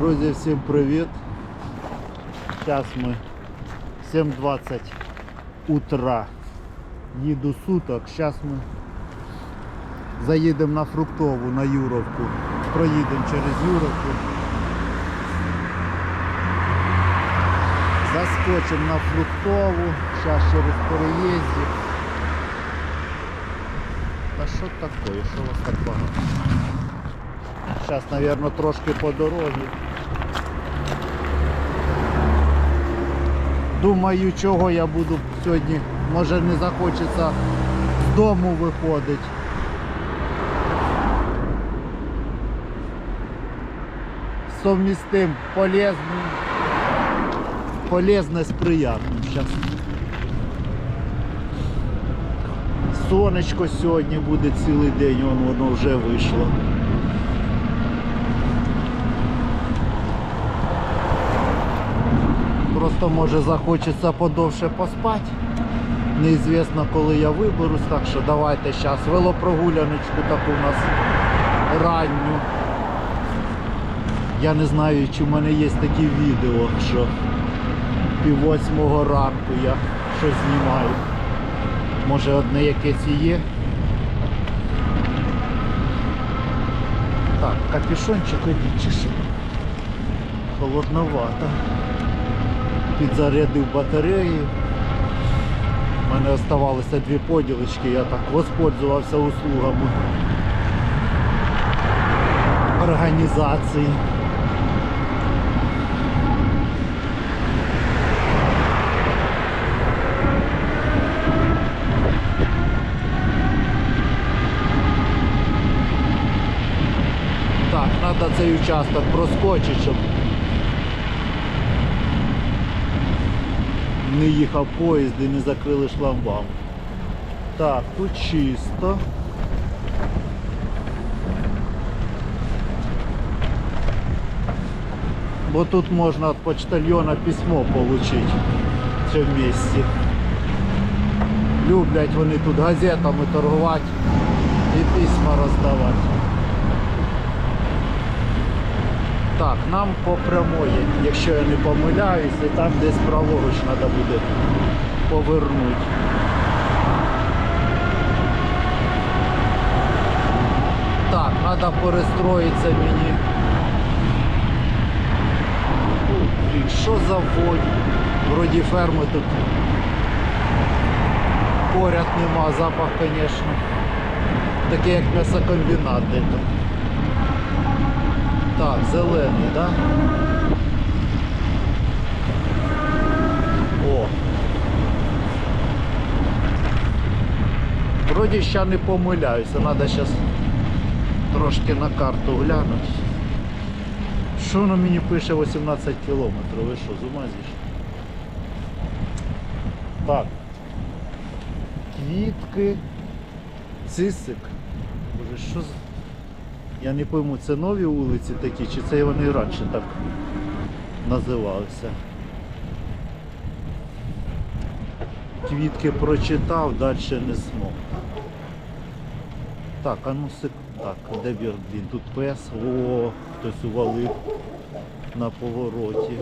Друзі, всім привіт. Зараз ми 7.20 утра. Їду суток. Зараз ми заїдемо на фруктову на Юровку. Проїдемо через Юровку. Заскочимо на фруктову. Зараз через переїздів. Та що таке? Що у вас так багато? Зараз, мабуть, трошки по дорозі. Думаю, чого я буду сьогодні. Може не захочеться з дому виходити. Совмістим полезним. Полезне з приятним. Зараз. Сонечко сьогодні буде цілий день, вон воно вже вийшло. Просто може захочеться подовше поспати. Неізвісно, коли я виберусь, так що давайте зараз велопрогуляночку таку у нас ранню. Я не знаю, чи в мене є такі відео, що пів восьмого ранку я щось знімаю. Може одне якесь і є. Так, капюшончик одіть чи що? Холодновато. Підзарядив батареї. У мене оставалися дві поділочки, я так воспользувався услугами організації. Так, треба цей участок проскочити, щоб не їхав поїзд і не закрили шламбам. Так, тут чисто. Бо тут можна від почтальона письмо отримати в цьому місці. Люблять вони тут газетами торгувати і письма роздавати. Так, нам по прямої, якщо я не помиляюсь, і там десь праворуч треба буде повернути. Так, треба перестроїтися мені. Що за вонь? Вроді ферми тут поряд нема, запах, звісно. Такий як м'ясокомбінат. Так, зелений, да? О. Вроді ще не помиляюся, треба зараз трошки на карту глянути. Що воно мені пише 18 кілометрів? Ви що, з? Так. Квітки. Цисик. Боже, що за... Я не пойму, це нові вулиці такі, чи це вони раніше так називалися. Квітки прочитав, далі не змог. Так, а ну сик. Так, де блін, тут пес. О, хтось увалив на повороті.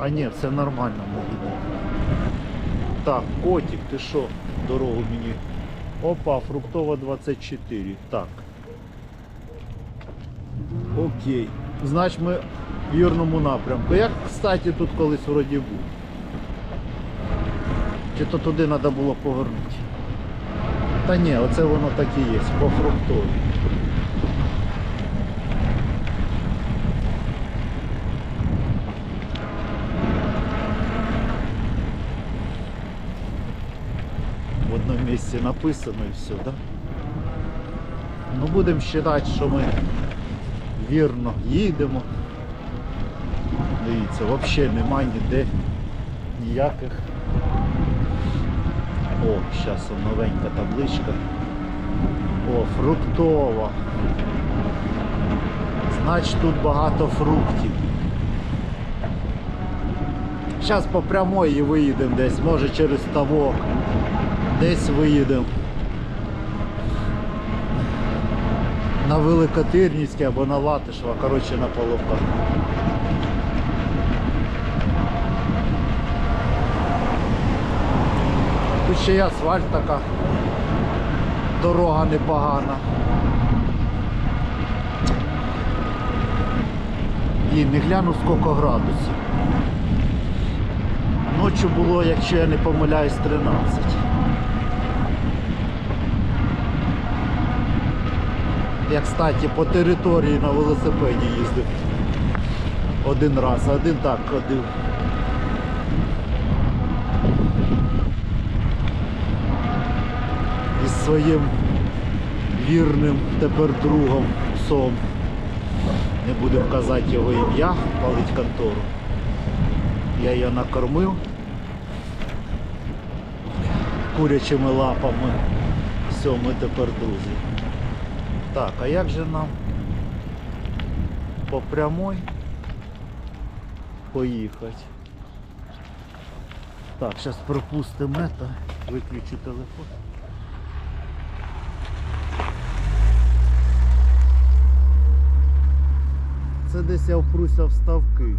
А ні, все нормально може. Так, котик, ти що? Дорогу мені. Опа, фруктова 24. Так. Окей. Значить ми в вірному напрямку. Як, кстати, тут колись вроді був. Чи то туди треба було повернути? Та ні, оце воно так і є, по фруктовій. В одному написано і все, да? Ну будемо вважати, що ми вірно їдемо. Дивіться, взагалі немає ніде ніяких. О, зараз новенька табличка. О, фруктова. Значить тут багато фруктів. Зараз по прямої виїдемо десь, може через ставок. Десь виїдемо. на Великотирнівській або на Латишева, коротше на Половках. Тут ще й асфальт така. Дорога непогана. І не гляну скільки градусів. Ночі було, якщо я не помиляюсь, 13. Я, кстати, по території на велосипеді їздив. Один раз, один так ходив. Із своїм вірним тепер другом псом. Не будемо казати його ім'я, палить контору. Я її накормив курячими лапами. Все, ми тепер друзі. Так, а як же нам по прямой поїхати? Так, зараз пропустимо это, виключу телефон. Це десь я впруся в ставки.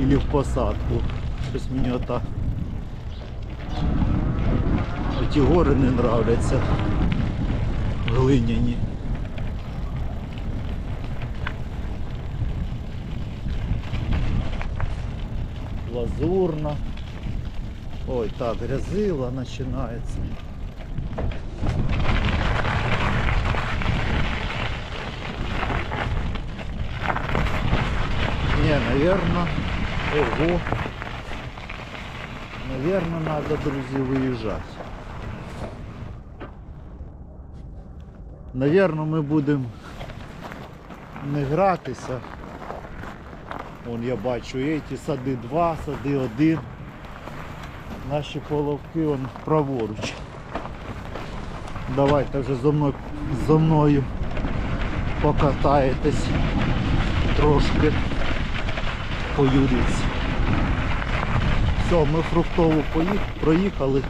Или в посадку. Щось мені отак. Оті гори не нравляться. Глиняні. Лазурна. Ой, так, грязила починається. Не, наверное, ого. Наверное, надо, друзі, виїжджати. Наверно, ми будемо не гратися. Вон я бачу эти сади 2, сади 1. Наші половки вон праворуч. Давайте вже зо мною, зо мною покатаєтесь трошки по. Все, ми фруктову проїхали.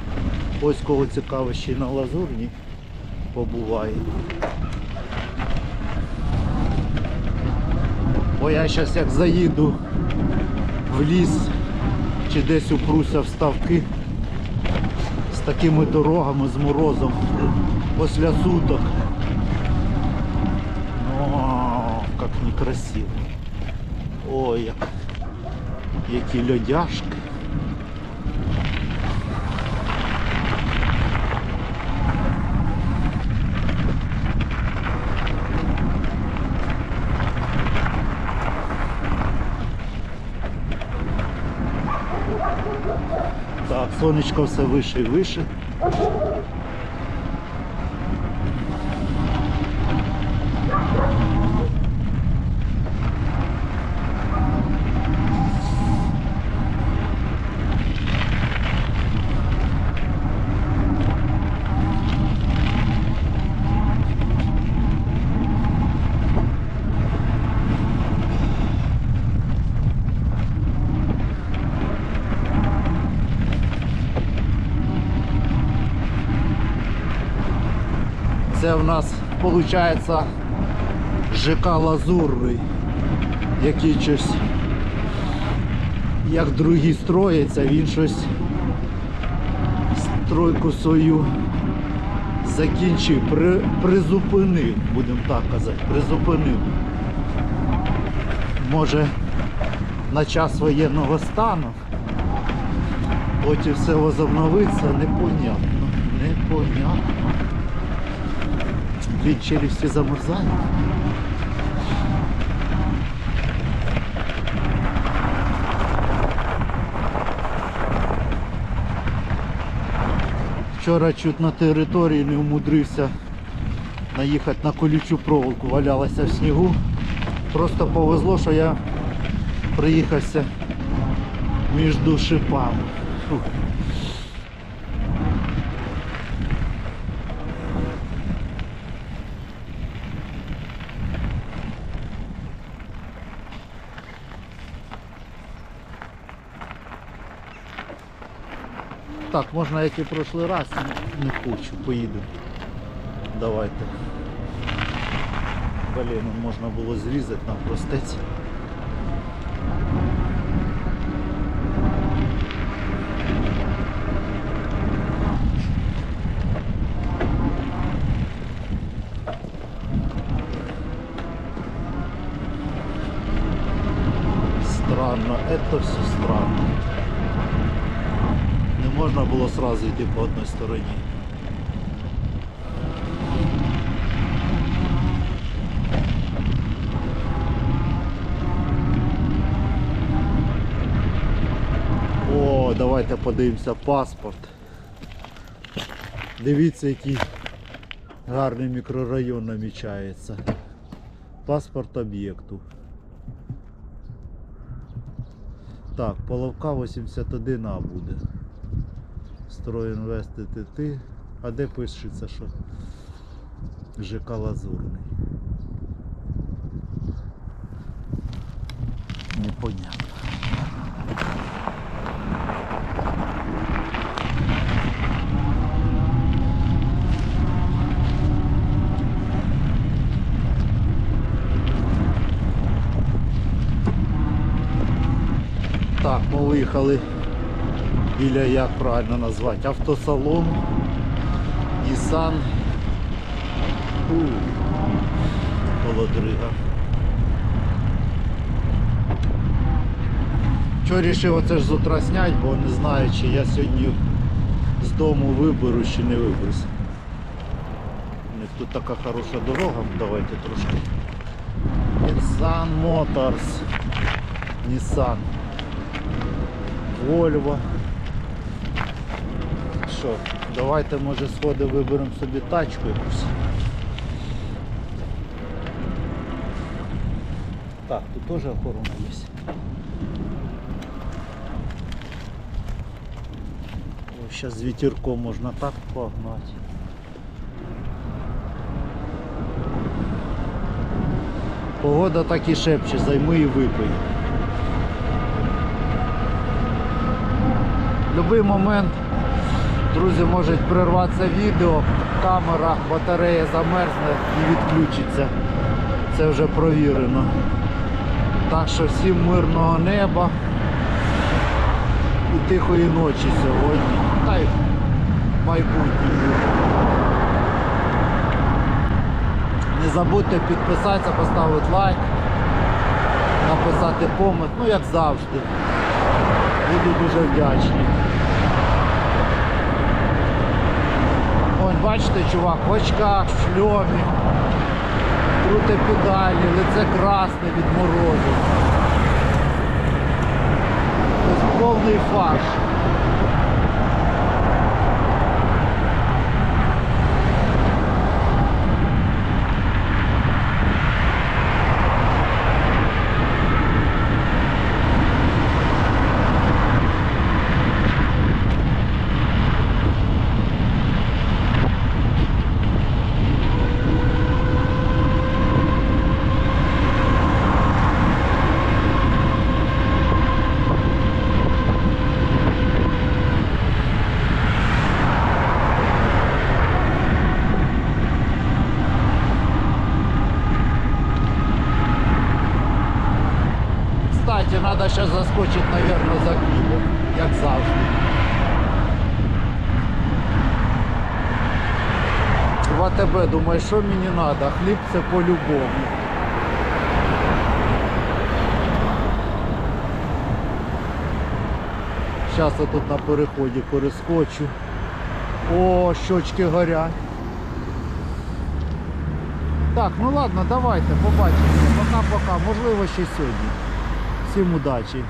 Ось кого цікаво на Лазурні побуває. Бо я зараз як заїду в ліс чи десь упруся в ставки з такими дорогами, з морозом після суток. Ну, як некрасиво. Ой, як, які льодяшки. Так, сонечко все вище і вище. Це в нас виходить ЖК Лазурний, який щось як другі строїться, він щось стройку свою закінчив, при, призупинив, будемо так казати, призупинив. Може на час воєнного стану, потім все возобновиться, непонятно, непонятно. Блін, челюсті замерзають. Вчора чуть на території не умудрився наїхати на колючу проволоку, валялася в снігу. Просто повезло, що я приїхався між шипами. Так, можна як і прошлий раз, не хочу, поїду. Давайте. Блін, можна було зрізати нам простець. Странно, это все странно. Можна було сразу йти по одній стороні. О, давайте подивимося паспорт. Дивіться, який гарний мікрорайон намічається. Паспорт об'єкту. Так, Половка 81А буде. Стройінвест ТТ. А де пишеться, що ЖК Лазурний? Непонятно. Так, ми виїхали біля, як правильно назвати, автосалон Nissan У, Володрига. Чого вирішив оце ж зутра снять, бо не знаю, чи я сьогодні з дому виберу, чи не виберусь. У них тут така хороша дорога, давайте трошки. Nissan Motors. Nissan. Volvo. Що, давайте може сходи виберемо собі тачку якусь. Так, тут теж охорона є. Зараз з вітерком можна так погнати. Погода так і шепче, займи і випий. Будь-який момент, друзі, можуть прерватися відео, камера, батарея замерзне і відключиться. Це вже провірено. Так що всім мирного неба і тихої ночі сьогодні. Та й майбутнє. Не забудьте підписатися, поставити лайк, написати комент, ну як завжди. Буду дуже вдячний. Ось бачите, чувак, в очках, в шльомі, круте педалі, лице красне від морозу. Тобто повний фарш. Кстати, надо сейчас заскочить, наверное, за хлібом, як завжди. АТБ думаю, що мені треба? Хліб це по-любому. Зараз я тут на переході перескочу. О, щочки горять. Так, ну ладно, давайте, побачимося. Пока-пока. Можливо, ще сьогодні. Всім удачі.